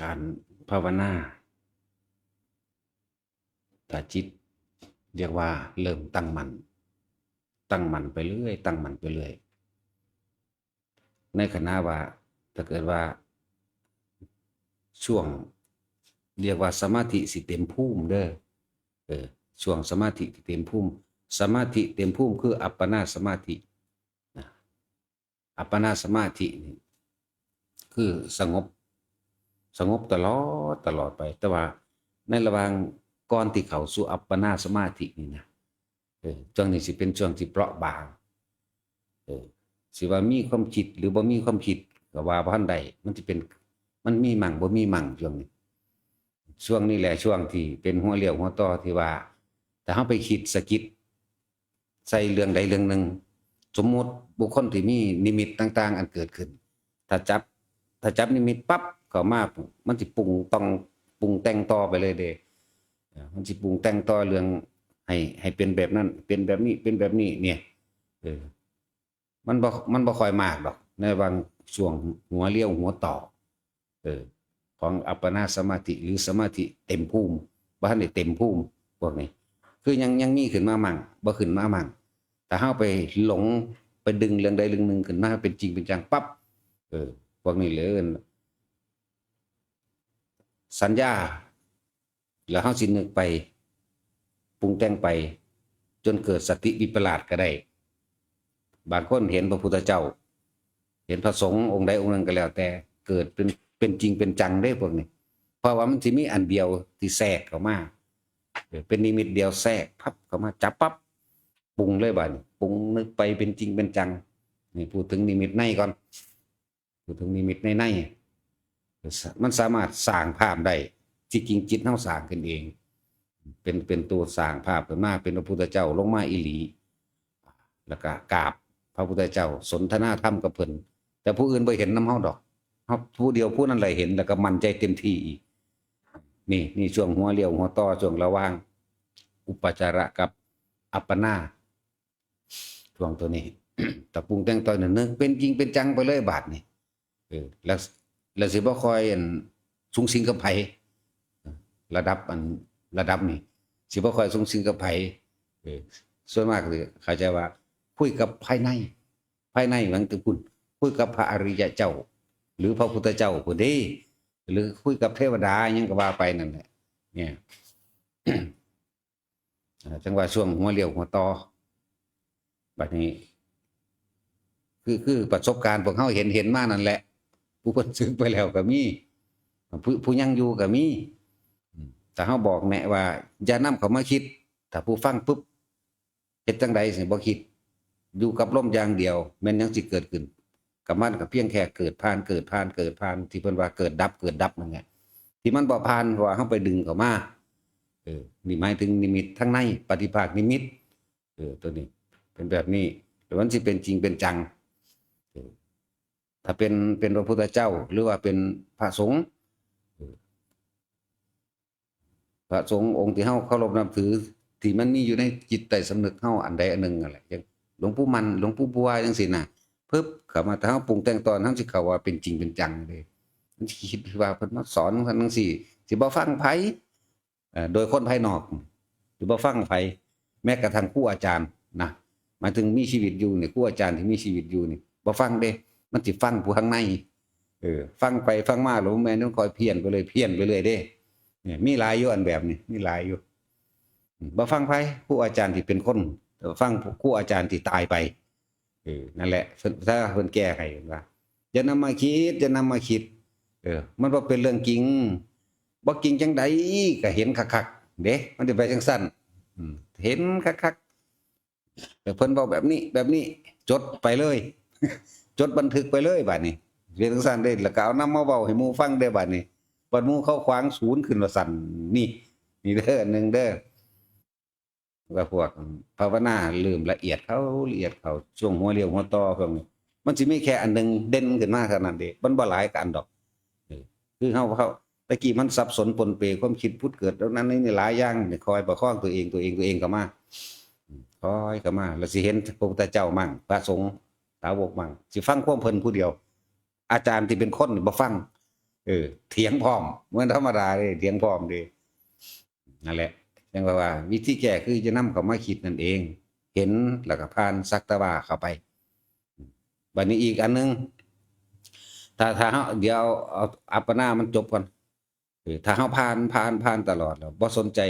การภาวนาถ้าจิต เรียกว่าเริ่มตั้งมัน ตั้งมันไปเรื่อย ตั้งมันไปเรื่อย ในขณะว่าถ้าเกิดว่า ช่วง เรียกว่าสมาธิสิเต็มภูมิเด้อเออช่วงสมาธิเต็มภูมิสมาธิเต็มภูมิคือ อัปปนาสมาธิอัปปนาสมาธินี่คือสงบ สงบตลอดตลอดไป แต่ว่าในระหว่างก่อนที่เขาสู่อัปปนาสมาธินี่นะเออช่วงนี้สิเป็นช่วงที่เปราะบางเออสิว่ามีความคิดหรือบ่มีความคิดก็ว่าบ่ทันใดมันสิเป็นมันมีมั่งบ่มีมั่งช่วงนี้ ช่วงนี้แหละช่วงที่เป็นหัวเลี้ยวหัวต่อที่ว่า แต่เฮาไปคิดสะกิดใส่เรื่องใดเรื่องหนึ่งสมมุติบุคคลที่มีนิมิตต่าง ๆ อันเกิดขึ้น ถ้าจับ ถ้าจับนิมิตปั๊บ เข้ามามันสิปรุงต้องปรุงแต่งต่อไปเลยเด้มันสิปรุงแต่งต่อเรื่องให้ให้เป็นแบบนั้น เป็นแบบนี้เป็นแบบนี้เนี่ยเออมันบ่มันบ่ค่อยมากดอก ในบางช่วงหัวเลี้ยวหัวต่อ เออ ของอัปปนาสมาธิหรือสมาธิเต็มภูมิบ่ทันได้เต็มภูมิพวกนี้ คือยังยังมีขึ้นมามั่งบ่ขึ้นมามั่งแต่เฮาไปหลงไปดึงเรื่องใดเรื่องหนึ่งขึ้นมาเป็นจริงเป็นจังปั๊บเออพวกนี้เหลือเอิ้น สัญญา แล้วเฮาสินึกไปปรุงแต่งไป จนเกิดสติวิปลาสก็ได้ บางคนเห็นพระพุทธเจ้า เห็นพระสงฆ์องค์ใดองค์หนึ่งก็แล้ว แต่เกิดเป็นเป็นจริงเป็นจังได้พวกนี้ เพราะว่ามันสิมีอันเดียวที่แทรกเข้ามาเป็นนิมิตเดียวแทรกพับเข้ามาจับปั๊บปรุงเลยบัดนี้ปรุงนึกไปเป็นจริงเป็นจังนี่พูดถึงนิมิตในก่อนพูดถึงนิมิตในใน มันสามารถสร้างภาพได้ที่จริงจิตเฮาสร้างขึ้นเอง เป็นเป็นตัวสร้างภาพขึ้นมาเป็นพระพุทธเจ้าลงมาอีหลี แล้วก็กราบพระพุทธเจ้าสนทนาธรรมกับเพิ่นแต่ผู้อื่นบ่เห็นน้ำเฮาดอกเฮาผู้เดียวผู้นั้นเลยเห็นแล้วก็มั่นใจเต็มที่อีกนี่นี่ช่วงหัวเลี้ยวหัวต่อช่วงระว่าง อุปจาระกับอัปปนาช่วงตัวนี้แตะปรุงแต่งต่อยนึงเป็นจริงเป็นจังไปเลยบาทนี่เออแล้ว แล้วสิบ่คอยอันสูงสิงกับไผระดับอันระดับนี่สิบ่คอยสูงสิงกับไผส่วนมากเลยเข้าใจว่าคุยกับภายใน ภายในหวังถึงคุณคุยกับพระอริยะเจ้า หรือพระพุทธเจ้าผู้ใดหรือคุยกับเทวดายังก็ว่าไปนั่นแหละเนี่ยจังหวะช่วงหัวเลี้ยวหัวต่อบัดนี้ คือคือประสบการณ์พวกเขาเห็นเห็นมานั่นแหละ ผู้คนซื้อไปแล้วก็มีผู้ผู้ยังอยู่ก็มีแต่เขาบอกแนะว่าอย่านำเขามาคิด ถ้าผู้ฟังปุ๊บเฮ็ดจังใดสิบ่คิด อยู่กับลมอย่างเดียวแม่นยังสิเกิดขึ้นกับมันก็เพียงแค่เกิดผ่านเกิดผ่านเกิดผ่าน ที่เพิ่นว่าเกิดดับเกิดดับนั่นไงที่มันบ่ผ่านเพราะว่าเฮาไปดึงเข้ามาเออนี่หมายถึงนิมิตทั้งในปฏิภาคนิมิตเออตัวนี้ เป็นแบบนี้หรือมันสิเป็นจริงเป็นจัง ถ้าเป็นเป็นพระพุทธเจ้า หรือว่าเป็นพระสงฆ์พระสงฆ์องค์ที่เฮาเคารพนับถือ ที่มันมีอยู่ในจิตใต้สำนึกเฮาอันใดอันหนึ่งอะไรอย่างหลวงปู่มันหลวงปู่บัวจังซี่น่ะปึ๊บเข้ามาถ้าเฮาปรุงแต่งตอนเฮาสิเข้าว่าเป็นจริงเป็นจังเลยมันคิดว่าเพิ่นมาสอนเพิ่นจังซี่สิบ่ฟังไผเอ่อโดยคนภายนอกหรือบ่ฟังไผแม้กระทั่งครูอาจารย์นะหมายถึงมีชีวิตอยู่นี่ครูอาจารย์ที่มีชีวิตอยู่นี่บ่ฟังเด้ มันสิฟังผู้ข้างในเออฟังไปฟังมาแล้วแม่นต้องคอยเพี้ยนไปเลยเพี้ยนไปเลยเด้ เนี่ย มีหลายอยู่อันแบบนี้มีหลายอยู่มบ่ฟังไผครูอาจารย์ที่เป็นคนฟังครูอาจารย์ที่ตายไปเออนั่นแหละถ้าเพิ่นแก้ให้เพิ่นว่าอย่านำมาคิดอย่านำมาคิด เออ มันบ่เป็นเรื่องจริงบ่กินจังใดก็เห็นคักๆเด้ มันสิไปจังซั่นเห็นคักๆแต่เพิ่นบอกแบบนี้ แบบนี้ จดไปเลย จดบันทึกไปเลยบัดนี้เรียนจังซั่นเด้แล้วก็เอานำมาเว้าให้มูฟังเด้บัดนี้บัดมูเข้าขวางศูนย์ขึ้นว่าสั่นนี่ นี่เด้ออันหนึ่งเด้อว่าพวกภาวนาลืมละเอียดเขาละเอียดเขาช่วงหัวเรียวหัวต่อพวกนี้มันสิมีแค่อันหนึ่งเด่นขึ้นมาเท่านั้นเด้มันบ่หลายกันดอกคือเฮาเฮาตะกี้มันสับสนปนเปความคิดพุทธเกิดแล้วนั้นนี่หลายอย่างเนี่ยคอยประคองตัวเองตัวเองตัวเองก็มาคอยก็มาแล้วสิเห็นพระพุทธเจ้ามั่งพระสงฆ์ สาวกมั่งสิฟังความเพิ่นผู้เดียว อาจารย์ที่เป็นคนนี่บ่ฟัง เออ เถียงพร้อมเหมือนธรรมดาเลยเถียงพร้อมด้นั่นแหละยังว่าว่า วิธีแก้คือจะนำเขามาคิดนั่นเอง เห็นแล้วก็ผ่านสักตะว่าเข้าไปบัดนี้อีกอันหนึงถ้าถ้าเฮาเดี๋ยวเอาอัปปนามันจบก่อนถ้าเฮาผ่านผ่านผ่านตลอดแล้วบ่สนใจ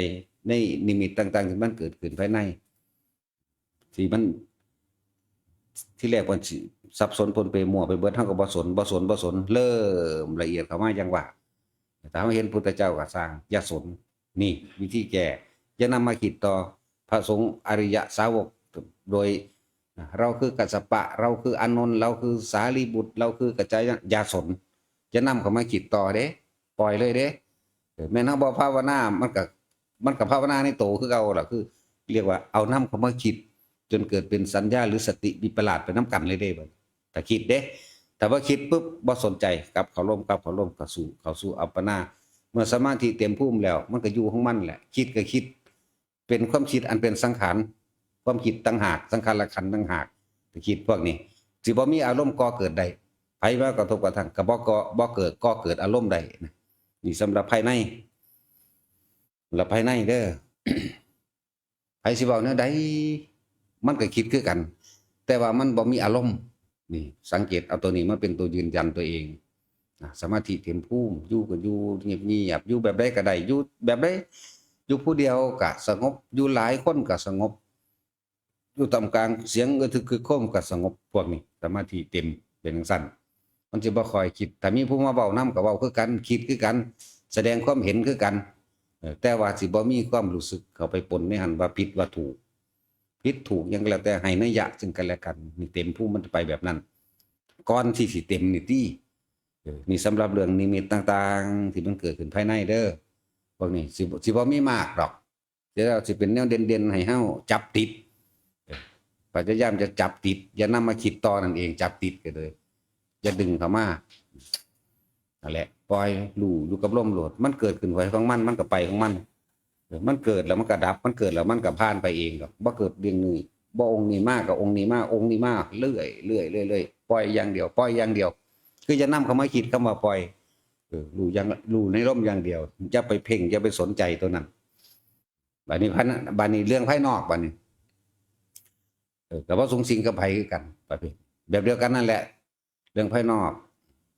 ในนิมิตต่าง ๆ ที่มันเกิดขึ้นภายในที่มัน ที่แรกมันสิสับสนปนเปมั่วไปเบิดเฮาก็บ่สนบ่สนบ่สนเริ่มละเอียดเข้ามาจังว่าถ้าเราเห็นพุทธเจ้าก็สร้างอย่าสนนี่ วิธีแก้จะนำมาคิดต่อพระสงฆ์อริยะสาวกโดย เราคือกัสสปะ เราคืออานนท์เราคือสารีบุตร เราคือกัจจายยาสน จะนำเข้ามาคิดต่อเด้ปล่อยเลยเด้อแม่นเฮาบ่ภาวนามันก็มันก็ภาวนาในโตคือเก่าล่ะคือ เรียกว่าเอานำเข้ามาคิด จนเกิดเป็นสัญญาหรือสติวิปลาสไปน้กันเลยเด้บัดถ้าคิดเด้แต่ว่าคิดปุ๊บบ่สนใจกลับเขาร่มกลับเขาร่มเขาสู่เขาสู่อัปปนาเมื่อสมาธิเต็มภูมิแล้ว มันก็อยู่ของมันแหละ คิดก็คิด เป็นความคิดอันเป็นสังขารความคิดต่างหากสังขารละขันต่างหากไปคิดพวกนี้สิบ่มีอารมณ์ก่อเกิดใดไผมากระทบกระทั่งก็บ่ก่อบ่เกิดก่อเกิดอารมณ์ใดนะนี่สำหรับภายในแล้วภายในเด้อไผสิเว้าแนวใด มันก็คิดคือกัน แต่ว่ามันบ่มีอารมณ์นี่สังเกตเอาตัวนี้มาเป็นตัวยืนยันตัวเองนะสมาธิเต็มภูมิอยู่ก็อยู่เงียบๆอยู่แบบใดก็ได้อยู่แบบใดอยู่ผู้เดียวก็สงบอยู่หลายคนก็สงบ อยู่ตำกลางเสียงก็คือคือโคมก็สงบพวกนี้สมาธิเต็มเป็นจังซั่นมันสิบ่คอยคิดแต่มีผู้มาเว้านำก็เว้าคือกันคิดคือกัน แสดงความเห็นคือกัน แต่ว่าสิบ่มีความรู้สึกเข้าไปปนในหันว่าผิดว่าถูก ผิดถูกยังก็แล้วแต่ให้นัยยะซึ่งกันและกันนี่เต็มผู้มันจะไปแบบนั้นก่อนที่สิเต็มนี่ติเออนี่สำหรับเรื่องนิมิตต่างๆ ที่มันเกิดขึ้นภายในเด้อพวกนี้สิบ่สิบ่มีมากดอกเดี๋ยวสิเป็นแนวเด่นๆให้เฮาจับติดพยายามจะจับติด อย่านำมาคิดต่อนั่นเอง จับติดกันเลยอย่าดึงเข้ามานั่นแหละปล่อยรู้อยู่กับลมโหลด มันเกิดขึ้นไว้ของมันมันก็ไปของมัน มันเกิดแล้วมันก็ดับ มันเกิดแล้วมันก็ผ่านไปเองดอกบ่เกิดเรียงนี้บ่องค์นี้มากกับองค์นี้มากองค์นี้มากเรื่อยเรื่อยเรื่อยเรื่อยปล่อยอย่างเดียว ปล่อยอย่างเดียว คือจะนำเข้ามาคิดคำว่าปล่อยรู้อย่างรู้ในร่มอย่างเดียวอย่าไปเพ่งอย่าไปสนใจตัวนั้นบัดนี้พันบัดนี้เรื่องภายนอกบัดนี้เออกับว่าสูงสิงกับไผคือกันประเภทแบบเดียวกันนั่นแหละ เรื่องภายนอก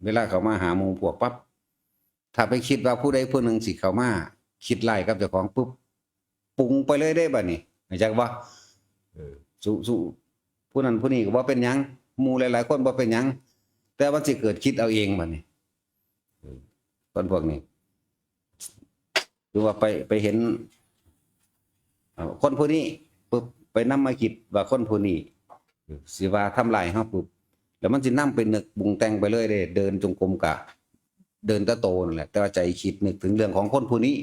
เวลาเขามาหาหมู่พวกปั๊บถ้าไปคิดว่าผู้ใดผู้หนึ่งสิเขามา คิดไล่กับเจ้าของปุ๊บปรุงไปเลยได้บัดนี้เข้าใจว่าเออสู้สู้ผู้นั้นผู้นี้ก็บ่เป็นหยังหมู่หลายๆคนบ่เป็นหยังแต่ว่าสิเกิดคิดเอาเองบัดนี้เออคนพวกนี้หรือว่าไปไปเห็นเอ่อคนผู้นี้ปุ๊บไปนำมาคิดว่าคนผู้นี้เออสิว่าทำลายเฮาปุ๊บแล้วมันสินำไปนึกปรุงแต่งไปเลยเด้เดินจงกรมกะ เดินตะโตนั่นแหละ แต่ว่าใจคิดนึกถึงเรื่องของคนผู้นี้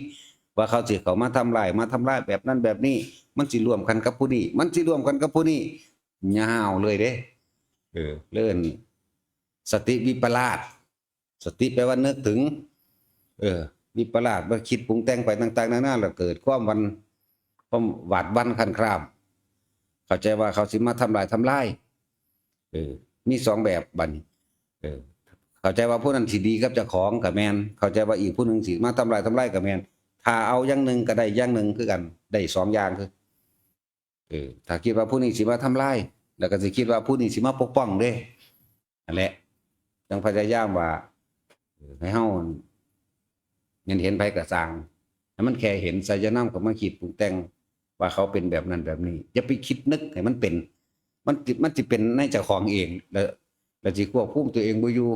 ว่าเขาสิเขามาทำลายมาทำลายแบบนั้นแบบนี้ มันสิรวมกันกับผู้นี้ มันสิรวมกันกับผู้นี้ยาวเลยเด้เออเลื่อนสติวิปลาสสติแปลว่านึกถึง เออ วิปลาสว่าคิดปรุงแต่งไปต่าง ๆนานาแล้วเกิดความวันความหวาดวันคันคราม เข้าใจว่าเขาสิมาทำลายทำลายเออมีสองแบบบัดนเออ เข้าใจว่าผู้นั้นสิดีกับเจ้าของกับแมนเข้าใจว่าอีกผู้หนึ่งสิมาทำลายทำลายกับแมนถ้าเอาอย่างหนึ่งก็ได้อย่างหนึ่งคือกัน ได้สองอย่างคือเออถ้าคิดว่าผู้นี้สิมาทำลายแล้วก็สิคิดว่าผู้นี้สิมาปกป้องเด้นั่นแหละจังพยายามว่าให้เฮาเห็นเห็นไปกระสางให้มันแค่เห็นใส่จะนำกับมาคิดปรุงแต่งว่าเขาเป็นแบบนั้นแบบนี้อย่าไปคิดนึกให้มันเป็น มันจิมันสิเป็นในเจ้าของเอง แล้วแล้วสิควบคุมตัวเองบ่อยู่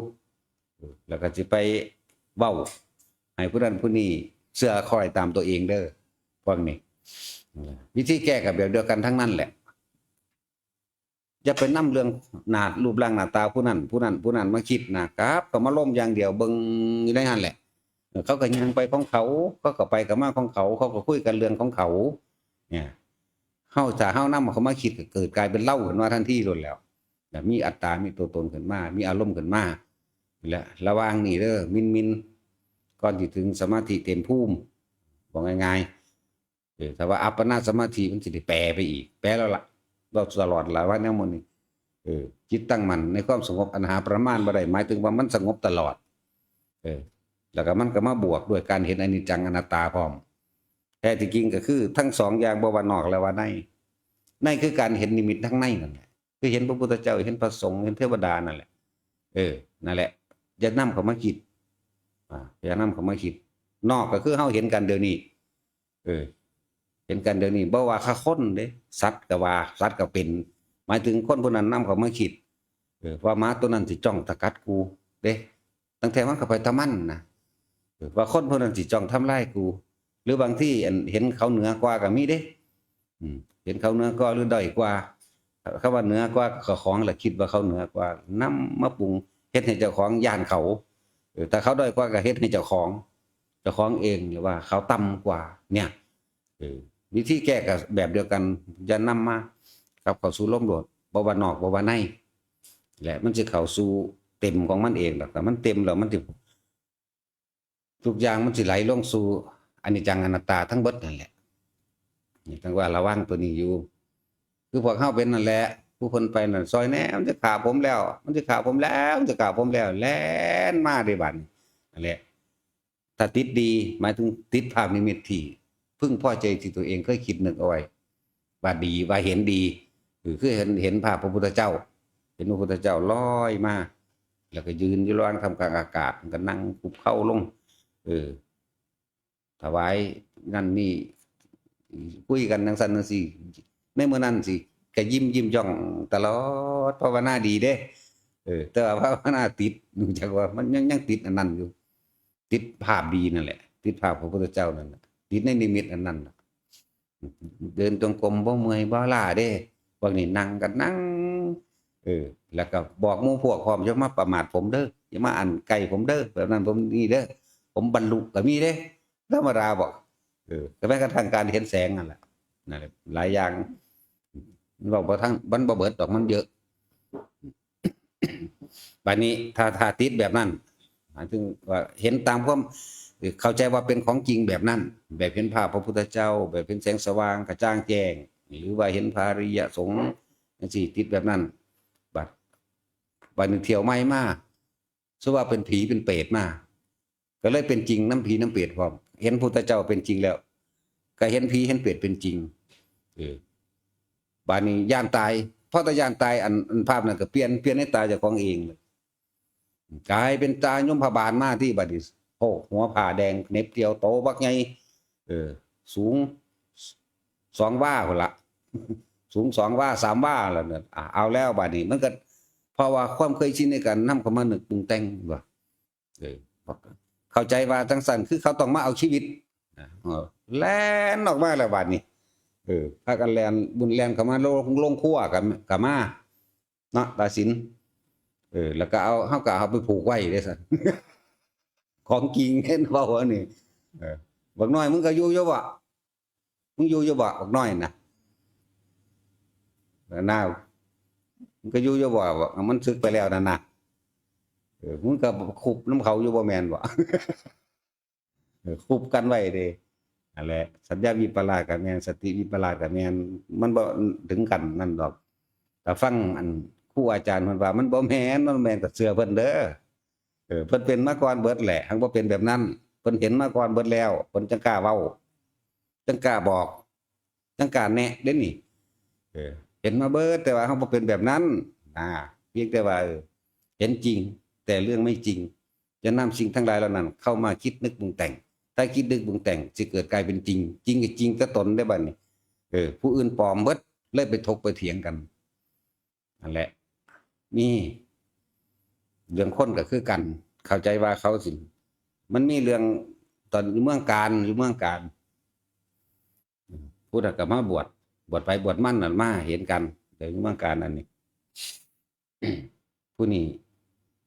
แล้วก็สิไปเว้าให้ผู้นั้นผู้นี้เสื้อคอยตามตัวเองเด้อพวกนี้วิธีแก้กับแบบเดียวกันทั้งนั้นแหละอย่าไปนํเรื่องหน้ารูปร่างหน้าตาผู้นั้นผู้นั้นผู้นั้นมาคิดนะครับก็มาล้มอย่างเดียวเบิ่งอยู่ในนั้นแหละ เขาก็ยังไปของเขาเขาก็ไปกับมาของเขา เขาก็คุยกันเรื่องของเขา เนี่ยเฮาถ้าเฮานำเขามาคิดเกิดกลายเป็นเล่าขึ้นมาทันทีโลดแล้วแบบมีอัตตา มีตัวตนขึ้นมา มีอารมณ์ขึ้นมา และระวังนี่เด้อมินมินก่อนที่ถึงสมาธิเต็มภูมิบอกง่ายๆเออถ้าว่าอัปปนาสมาธิมันสิได้แปลไปอีก แปลแล้วล่ะเราตลอดหลายว่าแนวมันนี่เออจิตตั้งมันในความสงบอันหาประมาณบ่ได้หมายถึงว่ามันสงบตลอด เออ แล้วก็มันก็มาบวกด้วยการเห็นอนิจจังอนัตตาพร้อมแท้ที่จริงก็คือ ทั้งสองอย่างบ่ว่านอกและว่าในในคือการเห็นนิมิตทั้งในนั่นแหละคือเห็นพระพุทธเจ้าเห็นพระสงฆ์เห็นเทวดานั่นแหละ เออ นั่นแหละ อย่านำเขามาคิดอ่าอย่านำเขามาคิด นอกก็คือเฮาเห็นกันเดี๋ยวนี้ เออ เห็นกันเดี๋ยวนี้บ่ว่าค่าคนเด้สัตว์ก็ว่าสัตว์ก็เป็น หมายถึงคนผู้นั้นนำเขามาคิดเออว่าหมาตัวนั้นสิจ้องตะกัดกู เด้ตั้งแต่มันก็ไปตะมันนะว่าคนผู้นั้นสิจ้องทำลายกู หรือบางที่เห็นเขาเหนือกว่าก็มีเด้เห็นเขาเหนือกว่าหรือด้อยกว่าเขาว่าเหนือกว่าก็ของหละคิดว่าเขาเหนือกว่านํมาปรุง เฮ็ดให้เจ้าของย่านเขาแต่เขาด้อยกว่าก็เฮ็ดให้เจ้าของเจ้าของเองหรือว่า เขาต่ำกว่า เนี่ยวิธีแก้ก็แบบเดียวกันอย่านำมากับเข้าสู่ล้มโลดบ่ว่านอกบ่ว่าในแหละมันจะเข้าสู่เต็มของมันเองหรอกแต่มันเต็มแล้วมันสิทุกอย่างมันสิไหลลงสู่อนิจจังอนัตตาทั้งเบิดนั่นแหละนี่ทั้งว่าระวังตัวนี้อยู่ คือพวกเฮาเป็นนั่นแหละ ผู้คนไปนั่นซอยแน่มันจะขาผมแล้ว มันจะขาผมแล้วมันจะขาผมแล้ว แล่นมาได้บัดนี้นั่นแหละถ้าติดดีหมายถึงติดภาพนิมิตที่พึ่งพอใจที่ตัวเองเคยคิดนึกเอาไว้ว่าดีว่าเห็นดีคือคือเห็นเห็นภาพพระพุทธเจ้า เห็นพระพุทธเจ้าลอยมาแล้วก็ยืนยู่ระหว่างทำกลางอากาศก็นั่งคุบเข้าลง เออถวายนั่นนี่คุยกันทั้งสันทั้งสี่ในเมื่อนั้นสิ ก็ยิ้มยิ้มย่องตลอดภาวนาดีเด้ เออ แต่ว่าภาวนาติดดูจากว่ามันยังยังติดอันนั้นอยู่ ติดภาพดีนั่นแหละ ติดภาพพระพุทธเจ้านั่นติดในนิมิตอันนั้นน่ะเดินจงกรมบ่เมื่อยบ่ล้าเด้พวกนี้นั่งกันนั่งเออ แล้วก็บอกมู่พวกพร้อมอย่ามาประมาทผมเด้ออย่ามาอันไกลผมเด้อแบบนั้นผมนี่เด้อผมบรรลุก็มีเด้ธรรมดาบอกเออแต่แม้กระทั่งการเห็นแสงนั่นแหละนั่นแหละหลายอย่าง บอกว่าทั้งมันบ่เบิดดอกมันเยอะบัดนี้ถ้าถ้าติดแบบนั้นถึงว่าเห็นตามความเข้าใจว่าเป็นของจริงแบบนั้น แบบเห็นภาพพระพุทธเจ้า แบบเป็นแสงสว่างกระจ่างแจ้ง หรือว่าเห็นพระริยสงฆ์จังซี่ติดแบบนั้น บัดบัดหนึงเที่ยวไม่มาซะว่าเป็นผีเป็นเปรตมาก็เลยเป็นจริงน้ำผีน้ำเปรตพร้อมเห็นพุทธเจ้าเป็นจริงแล้ว ก็เห็นผีเห็นเปรตเป็นจริงเออ บาดนี้ย่านตายเพราะแต่ย่านตายอันอันภาพนั้นก็เปลี่ยนเปลี่ยนให้ตายจากของเองกลายเป็นตายมพบาลมาที่บัดนี้โอ้หัวผ่าแดงเน็บเดียวโตบักใหญ่เออ สูงสองว่าคนละสูงสองว่าสามว่าล้วเนี่ยอะเอาแล้วบัดนี้ มันก็เพราะว่าความเคยชินในการนำเข้ามาหนึกปรุงแต่งว่าเออเข้าใจว่าจังสั่นคือเขาต้องมาเอาชีวิตแล่นออกมาแล้วบัดนี้ เออพากันแลนบุญแลนเข้ามาลงลงครัวกันกับมาเนาะตาสินเออ แล้วก็เอาเฮาก็เอาไปผูกไว้ได้ซั่นของจริงเห็นเว้าอันนี้เออบักน้อยมึงก็อยู่อยู่บ่มึงอยู่อยู่บ่บักน้อยนะแล้วหน้ามึงก็อยู่อยู่บ่ว่ามันสึกไปแล้วนั่นน่ะเออมึงก็คุบน้ำเขาอยู่บ่แม่นบ่คุบกันไว้เด้ นั่นแหละสัญญาวิปลาสกับแมนสติวิปลาสกับแมนมันบ่ถึงกันนั่นดอกแต่ฟังอันครูอาจารย์เพิ่นว่า มันบ่แม่นมันแม่นกับเสือเพิ่นเด้อเออเพิ่นเป็นมาก่อนเบิดแหละหังบ่เป็นแบบนั้นเพิ่นเห็นมาก่อนเบิดแล้วเพิ่นจังกล้าเว้าจังกล้าบอกจังกล้าแนะเด้นี่เออเห็นมาเบิดแต่ว่าเฮาบ่เป็นแบบนั้นอ่าเพียงแต่ว่าเห็นจริง แต่เรื่องไม่จริง จะนำสิ่งทั้งหลายเหล่านั้น เข้ามาคิดนึกปรุงแต่ง ถ้าคิดดึกบุงแต่งจะเกิดกลายเป็นจริง จริงกับจริงก็ตนได้บัดนี้เออ ผู้อื่นปลอมเบิดเลยไปถกไปเถียงกันนั่นแหละนี่เรื่องคนก็คือกัน เข้าใจว่าเขาสิ มันมีเรื่องตอนเมืองการอยู่เมืองการพูดกับมาบวชบวชไปบวชมั่นนั่นมาเห็นกันเดี๋ยวอยู่เมืองการอันนี้ผู้นี้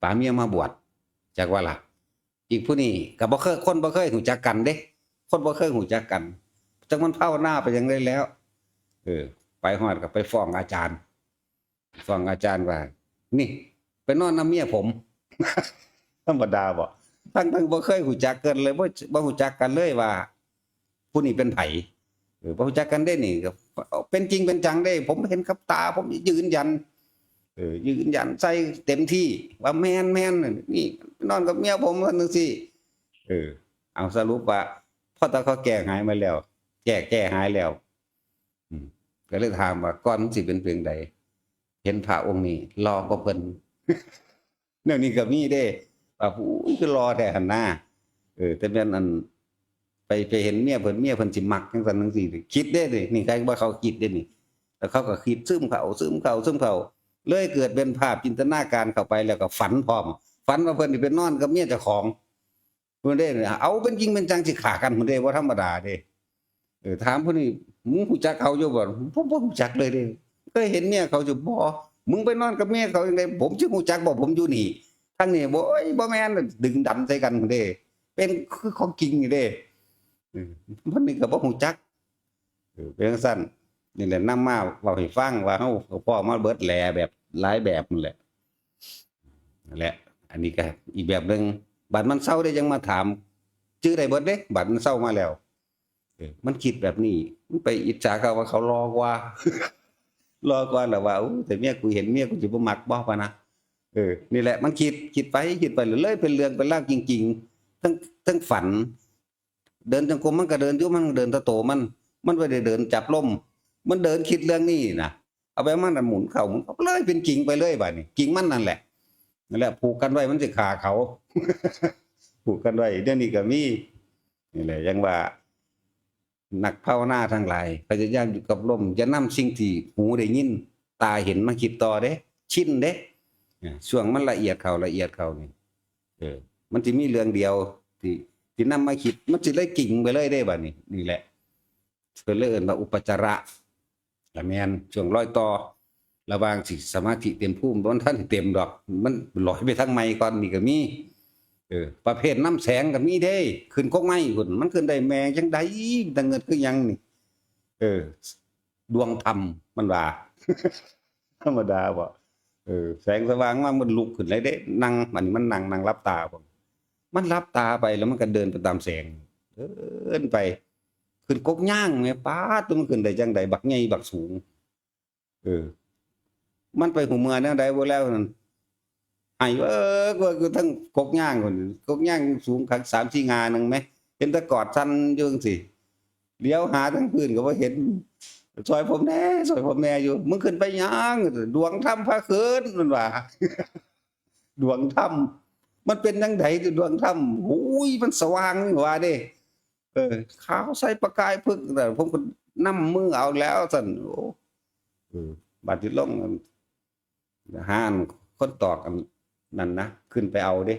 ป๋าเมียมาบวชจากว่าล่ะ อีกผู้นี้ก็บ่เคยคนบ่เคยหูจักกันเด้ คนบ่เคยหูจักกันจังมันภาวนาไปยังได้แล้ว เออ ไปฮอดก็ไปฟ้องอาจารย์ฟ้องอาจารย์ว่า นี่ ไปนอนน้ำเมียผมธรรมดาบ่ทั้งทั้งบ่เคยหูจักกันเลยบ่บ่หูจักกันเลยว่า ผู้นี้เป็นไผเออบ่หูจักกันได้นี่ก็เป็นจริงเป็นจังได้ ผมเห็นกับตา ผมยืนยันเออยืนยันใส่เต็มที่ว่าแม่นแม่นนี่ นอนกับเมียผมกันจังซี่เออ เอาสรุปว่าพ่อตาเขาแก้หายมาแล้ว แก้แก้หายแล้วก็เลยถามว่าก่อนสิเป็นเพียงใด เห็นพระองค์นี้รอก็เพิ่นแนวนี้ก็มีเด้ว่าผู้คือรอแต่หันหน้าเออ แต่แม่นอัน ไปไปเห็นเมียเพิ่นเมียเพิ่นสิมักจังซั่นจังซี่คิดได้ดินี่ใครว่าเขาคิดได้นี่แล้วเขาก็คิดซึมเขาซึมเขาซึมเขาเลยเกิดเป็นภาพจินตนาการเข้าไปแล้วก็ฝันพร้อม ฝันว่าเพิ่นสิเป็นนอนกับเมียเจ้าของเพิ่นได้เนี่ยเอาเป็นจริงเป็นจังสิฆ่ากันเพิ่นได้บ่ธรรมดาเด้เออถามเพิ่นนี่มึงรู้จักเขาอยู่บ่ผมบ่รู้จักเลยเด้เคยเห็นเมียเขาอยู่บ่มึงไปนอนกับเมียเขาจังไดผมสิรู้จักบ่ผมอยู่นี่ทั้งนี้บ่โอ้ยบ่แม่นดึงดันใส่กันเด้เป็นคือของจริงเด้เออเพิ่นนี่ก็บ่รู้จักเออเป็นจังซั่นนี่แหละนำมาเว้าให้ฟังว่าเฮาเอาพ่อมาเบิดแหลแบบหลายแบบนั่นแหละนั่นแหละ อันนี้ก็อีกแบบหนึ่งบัดมันเศร้าได้ยังมาถามชื่อได้เบิดเด้บัดมันเศร้ามาแล้วมันคิดแบบนี้มันไปอิจฉาเขาว่าเขารอกว่า รอกว่าแล้วว่าแต่เมียกูเห็นเมียกูสิบ่มักบ่ปะนะเออนี่แหละมันคิดคิดไปคิดไปเรื่อยเป็นเรื่องเป็นราวจริง ๆ ทั้งทั้งฝัน เดินจงกรมมันก็เดินยู่มันเดินตะโตมัน มันไม่ได้เดินจับล่มมันเดินคิดเรื่องนี้นะเอาไปมันน่ะหมุนเข่าหมุนเขาเลยเป็นกิ่งไปเลยบ่านี่กิ่งมันนั่นแหละ นั่นแหละผูกกันไว้มันสิขาเขา ผูกกันไว้เดี๋ยวนี้ก็มีนี่แหละยังว่านักภาวนาทั้งหลายพยายามอยู่กับลมจะนำสิ่งที่หูได้ยิน ตาเห็นมาคิดต่อเด้ชินเด้ช่วงมันละเอียดเขาละเอียดเขานี่เออ มันจะมีเรื่องเดียวที่ที่นำมาคิดมันสิเลยกิ่งไปเลยได้บ่านี่นี่แหละเพิ่นเลยเอิ้นว่าอุปจาระละแมนช่วงร้อยต่อ ระวางสิสมาธิเต็มภูมิบ่ทันเต็มดอก มันลอยไปทางไม้ก่อนนี่ก็มีเออประเภทน้ำแสงก็มีเด้ ขึ้นกกไม้พุ่นมันขึ้นได้แมงจังไดดังเงินคือยังนี่เออ ดวงธรรมมันว่าธรรมดาบ่เออแสงสว่างมามันลุกขึ้นเลยเด้นั่งอันนี้มันนั่งนั่งรับตาบ่มันรับตาไปแล้วมันก็เดินไปตามแสงเดินไป ขึ้นกกย่างแม่ป้าตัวมันขึ้นได้จังไดบักใหญ่บักสูง เออ มันไปหูเมือแนวใดบ่แล้วนั่นไห้เออกูกูทั้งกกย่างคนกกย่างสูงคัก3 4งานนึงไหมเห็นตะกอดสั่นอยู่จังซี่เลี้ยวหาทั้งพื้นก็บ่เห็นซอยผมแน่ซอยผมแน่อยู่มึงขึ้นไปยังดวงธรรมพาขึ้นมันว่าดวงธรรมมันเป็นจังไดดวงธรรมอุ้ยมันสว่างนี่ว่าเด้เออขาวใส่ประกายพึกแต่ผมก็นํมือเอาแล้วสันโอ้เอบัดที่ลง ห้านคนตอกนั่นนะขึ้นไปเอาด้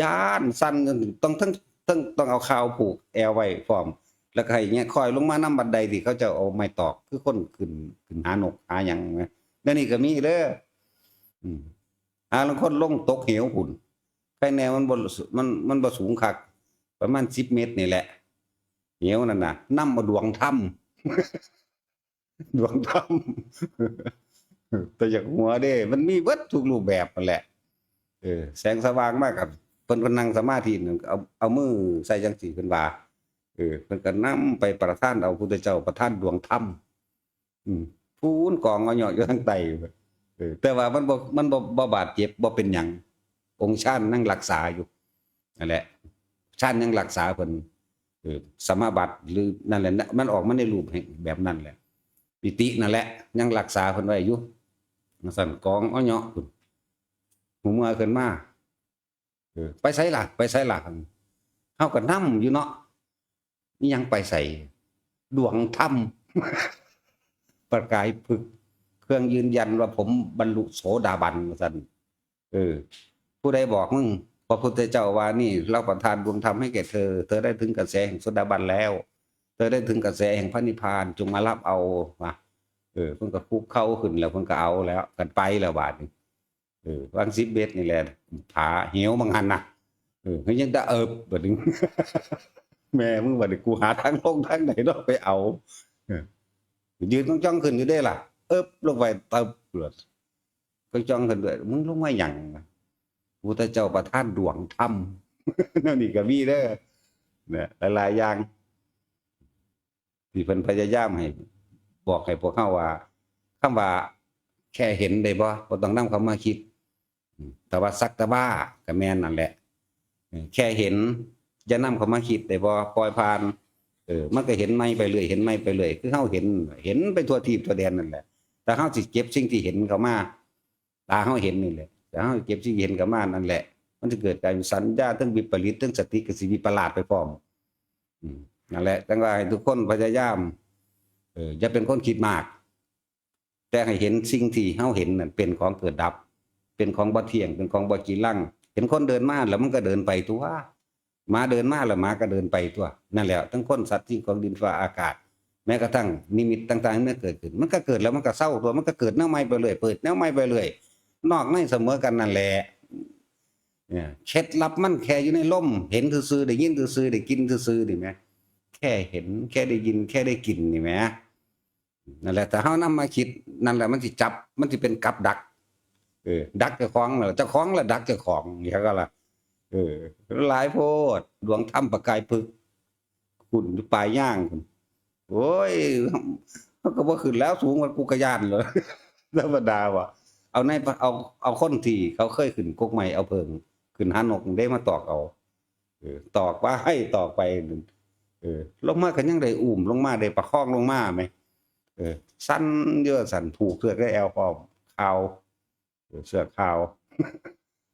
ย่านสั่นต้องทั้งต้องต้องเอาคาวผูกแอวไว้พร้อมแล้วให้เงี้ยคอยลงมานํบันไดที่เขาจะเอาไม้ตอกคือคนขึ้นขึ้นหานกหาหยังนะแล้วนี่ก็มีเด้อหาลางคนลงตกเหวหุ่นใครแนวมันบ่มันมันบ่สูงคัก ประมาณ10เมตรนี่แหละ เหวนั่นน่ะนำมาดวงถ้ำดวงถ้ำ แต่จากหัวเด้ มันมีเบิดทุกรูปแบบนั่นแหละ เออ แสงสว่างมากกับเพิ่นก็นั่งสมาธินึงเอาเอามือใส่จังสีเพิ่นว่าเออเพิ่นก็นํไปประทานเอาพุทธเจ้าประทานดวงถ้ำอืมพูนกองเอาเหยาะอยู่ทางใต้เออ แต่ว่ามันบ่มันบ่บ่บาดเจ็บบ่เป็นหยังองค์ชาตินั่งรักษาอยู่นั่นแหละชาติยังรักษาเพิ่นเออสมาบัติหรือนั่นแหละ มันออกมาในรูปแห่งแบบนั้นแหละปิตินั่นแหละ ยังรักษาเพิ่นไว้อยู่ สั่นกองเอาเหยาะพุ่นหูเมื่อขึ้นมาไปไสล่ะไปไสล่ะเฮาก็นำอยู่เนาะนี่ยังไปใส่ดวงธรรมประกายพึก เครื่องยืนยันว่าผมบรรลุโสดาบันว่าซั่นเออ ผู้ใดบอกมึงพระพุทธเจ้าว่านี่เราประทานดวงธรรมให้แก่เธอ เธอได้ถึงกระแสแห่งโสดาบันแล้ว เธอได้ถึงกระแสแห่งพระนิพพานจงมารับเอาว่า ออเพิ่นก็คุกเข้าขึ้นแล้วเพิ่นก็เอาแล้วกันไปแล้วบาดนี้เออวาง10เมตรนี่แหละผาเหี้ยวบางหันนะเออเฮ้ยยังได้เอิบบัดนี้แม่มึงบัดนี้กูหาทางลงทางไหนเนาะไปเอาเออยืนต้องจ้องขึ้นอยู่ได้ล่ะ เอิบลงไปเติบเลือดก็จ้องขึ้นด้วยมึงลงมาหยังพุทธเจ้าประทานดวงธรรมนั่นนี่ก็มีเด้อเนี่ยหลายๆอย่างที่เพิ่นพยายามให้ บอกให้พวกเฮาว่าคำว่าแค่เห็นได้บ่บ่ต้องนำเขามาคิด แต่ว่าสักแต่ว่าก็แม่นนั่นแหละ แค่เห็นอย่านำเขามาคิดได้บ่ปล่อยผ่าน เออ มันก็เห็นไม่ไปเรื่อยเห็นไม่ไปเรื่อยคือเฮาเห็น เห็นไปทั่วทีบทั่วแดนนั่นแหละ แต่เฮาสิเก็บสิ่งที่เห็นเข้ามาตาเฮาเห็นนี่แหละแต่เฮาเก็บสิ่งที่เห็นเข้ามานั่นแหละ มันจะเกิดการสัญญาทั้งวิปริตทั้งสติก็สิวิปลาสไปพร้อมนั่นแหละจังว่าให้ทุกคนพยายาม อออย่าเป็นคนคิดมาก แต่ให้เห็นสิ่งที่เฮาเห็นนั่นเป็นของเกิดดับ เป็นของบ่เที่ยง เป็นของบ่กีรังเห็นคนเดินมาแล้วมันก็เดินไปตัวมาเดินมาแล้วมาก็เดินไปตัว นั่นแหละทั้งคนสัตว์ที่ของดินฟ้าอากาศ แม้กระทั่งนิมิตต่างๆเมื่อเกิดขึ้น มันก็เกิดแล้วมันก็เศร้าตัวมันก็เกิดแนวใหม่ไปเรื่อยเปิดแนวใหม่ไปเรื่อยนอกในเสมอกันนั่นแหละเนี่ยเคล็ดลับมันแค่อยู่ในล่ม เห็นซื่อๆได้ยินซื่อๆได้กินซื่อๆนี่แหมแค่เห็นแค่ได้ยินแค่ได้กินนี่แหม นั่นแหละแต่เฮานำมาคิดนั่นแหละมันสิจับ มันสิเป็นกับดัก เออ ดักเจ้าของแล้วเจ้าของแล้วดักเจ้าของอย่างก็ล่ะเออหลายโพดดวงถ้ำประกายพึกคุณปลายย่างคุณโอ้ยมันก็บ่ขึ้นแล้วสูงกว่ากูกระยานเลยธรรมดาว่ะเอาในเอาเอาคนที่เขาเคยขึ้นกกใหม่เอาเพิงขึ้นหานกได้มาตอกเอาเออตอกว่าให้ตอกไปเออลงมากันยังได้อุ้มลงมาได้ประคองลงมาไหม เออสั้นเยอะสั่นถูกเสือกได้แอลพอมขาวเสือขาว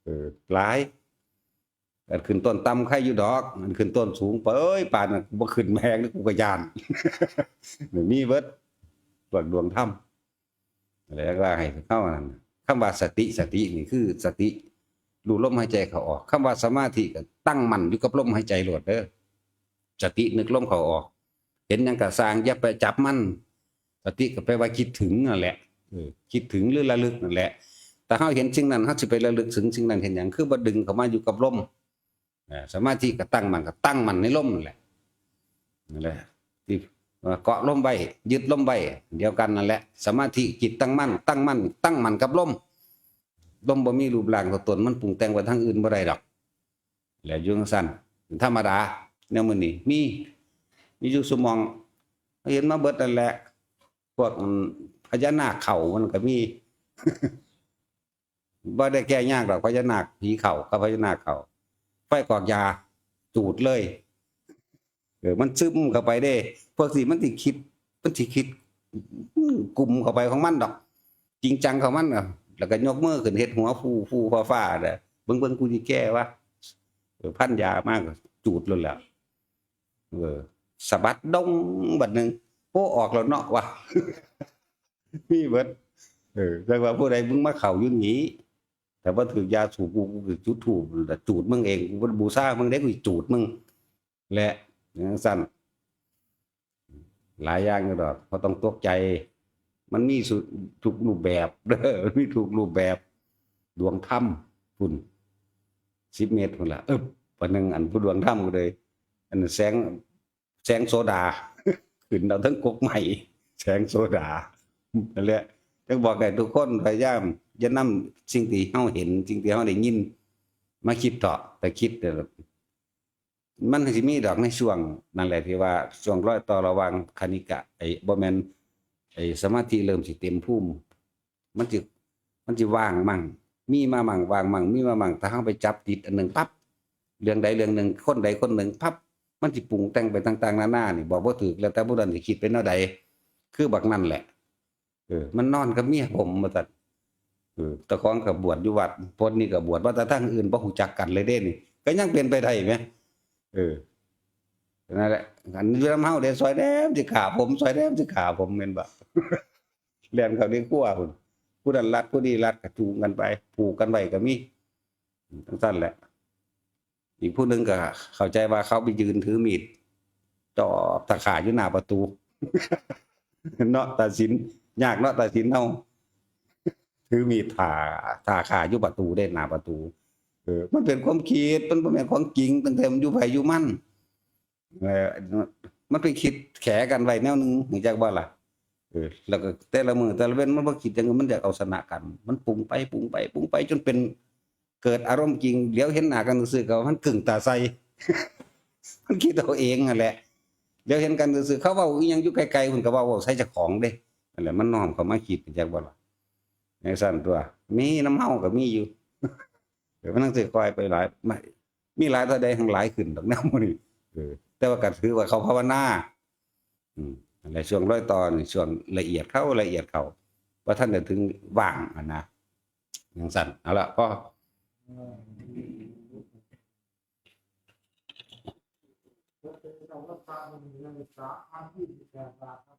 เออหลายอันขึ้นต้นต่ำใครอยู่ดอกอันขึ้นต้นสูงไปเอ้ยป่านนั้นบ่ขึ้นแพงนี่กูก็ยานหรือมีเบิดดวงดวงถ้ำแล้วก็ให้เข้านั่นคำว่าสติสตินี่คือสติรู้ลมหายใจเขาออกคำว่าสมาธิก็ตั้งมั่นอยู่กับลมหายใจโลดเด้อสตินึกลมเขาออก เห็นยังก็สางอย่าไปจับมัน สติก็แปลว่าคิดถึงนั่นแหละเออคิดถึงหรือระลึกนั่นแหละ แต่เฮาเห็นสิ่งนั้นเฮาสิไประลึกถึงสิ่งนั้นเห็นหยังคือบ่ดึงเข้ามาอยู่กับลมเอ่อสมาธิก็ตั้งมันก็ตั้งมันในลมนั่นแหละนั่นแหละที่ว่าเกาะลมไว้ยึดลมไว้เดียวกันนั่นแหละ สมาธิจิตตั้งมั่นตั้งมั่นตั้งมันกับลมลมบ่มีรูปร่างตัวตนมันปรุงแต่งไปทางอื่นบ่ได้ดอกแล้วอยุ่จั่งสั้นธรรมดาแนวมื้อนี้มีมีอยู่สมองเห็นมาเบิดนั่นแหละ พวกพญานาคเข่ามันก็มีบ่ได้แก้ยากดอกพญานาคผีเข่ากับพญานาคเข่าไฟกอกยาจูดเลยเออมันซึมเข้าไปได้ พวกสิมันสิคิด มันสิคิดกลุ่มเข้าไปของมันดอก จริงจังของมันอะแล้วก็ยกมือขึ้นเฮ็ดหัวฟูฟูฟ้าฟ้าๆเด้อเบิ่งเบิ่งกูสิแก้วะเออพันยามากจูดเลยแหล้วเออสะบัดดงบัดหนึง โอ้ออกแล้วเนาะวะมีเบิดเออแต่ว่าผู้ใดมึงมาเข้าอยู่นี้ แต่ว่าถือยาสูบกูกูคือจุดถูกจูดมึงเองกูบ่บูซ่ามึงได้กูจูดมึงและอย่างสั้นหลายอย่างอยู่ดอกเพราะต้องตกใจ มันมีสุทุกรูปแบบเด้อมันมีทุกรูปแบบ ดวงถ้ำพุ่นสิบเมตรพุ่นละเอ๊บวันหนึ่งอันผู้ดวงถ้ำก็เลย อันนั้นแสงแสงโซดา ขึ้นเราทั้งกกใหม่แสงโซดานั่นแหละจังบอกให้ทุกคนพยายามย่านำสิ่งที่เฮาเห็น สิ่งที่เฮาได้ยิน มาคิดต่อแต่คิดแต่มันสิมีดอกในช่วงนั่นแหละที่ว่าช่วงร้อยต่อระวังคณิกะไอ้บ่แม่นไอ้สมาธิเริ่มสิเต็มภูมิมันสิมันสิว่างมั่งมีมามั่งว่างมั่งมีมามั่งถ้าเฮาไปจับติดอันหนึงปั๊บเรื่องใดเรื่องหนึ่งคนใดคนหนึ่งปั๊บ มันสิปรุงแต่งไปต่างๆนานานี่บอกบ่าถูกแล้วแต่ผู้นั้นสิคิดเป็นแนวใดคือบักนั่นแหละ เออ มันนอนกับเมียผมมาตัดเออตะของกับบวชอยู่วัดพนนี่กับบวชว่าแต่ทั้งอื่นบ่ฮู้จักกันเลยเด้นี่ก็ยังเป็นไปได้ไหมเออนั่นแหละอันนี้ลำเฮาเด้ซอยแดมสิขาผมซอยแดมสิขาผมแม่นบ่เรียนเขานี่กลัวพุ่นผู้นั้นรัดผู้นี้รัดก็จูงกันไป ผูกกันไว้ก็มีทั้งสั้นแหละ อีกผู้หนึงก็เข้าใจว่าเขาไปยืนถือมีดจ่อตะขาอยู่หน้าประตูเนาะตัดสินยากเนาะตัดสินเฮาถือมีดผ่าผ่าขาอยู่ประตูได้หน้าประตูเออมันเป็นความคิดมันบ่แม่นของจริงตั้งแต่มันอยู่ไผอยู่มั่นเออมันไปคิดแขกันไว้แนวหนึงรู้จักบ่ล่ะเออแล้วก็แต่ละมือแต่ละเว้นมันบ่คิดจังมันอยากเอาชนะกัน มันปรุงไปปรุงไปปรุงไปจนเป็น เกิดอารมณ์จริงเดี๋ยวเห็นหน้ากันซื่อๆก็มันกึ่งตาใสมันคิดเอาเองนั่นแหละเดี๋ยวเห็นกันซื่อเขาเว้าอีหยังอยู่ไกลๆเพิ่นก็เว้าเว้าใส่เจ้าของเด้นั่นแหละมันน้อมเขามาคิดจักบ่ล่ะในสั่นตัว มีน้ำเฮาก็มีอยู่เดี๋ยวมันต้องสิคอยไปหลายไม่มีหลายเท่าใดทั้งหลายขึ้นดอกน้ำมื้อนี้เออแต่ว่าก็ถือว่าเขาภาวนาอืมอะไรช่วงร้อยตอนช่วงละเอียดเข้าละเอียดเข้าว่าท่านจะถึงว่างอะนะอย่างสั่นเอาละก็ เร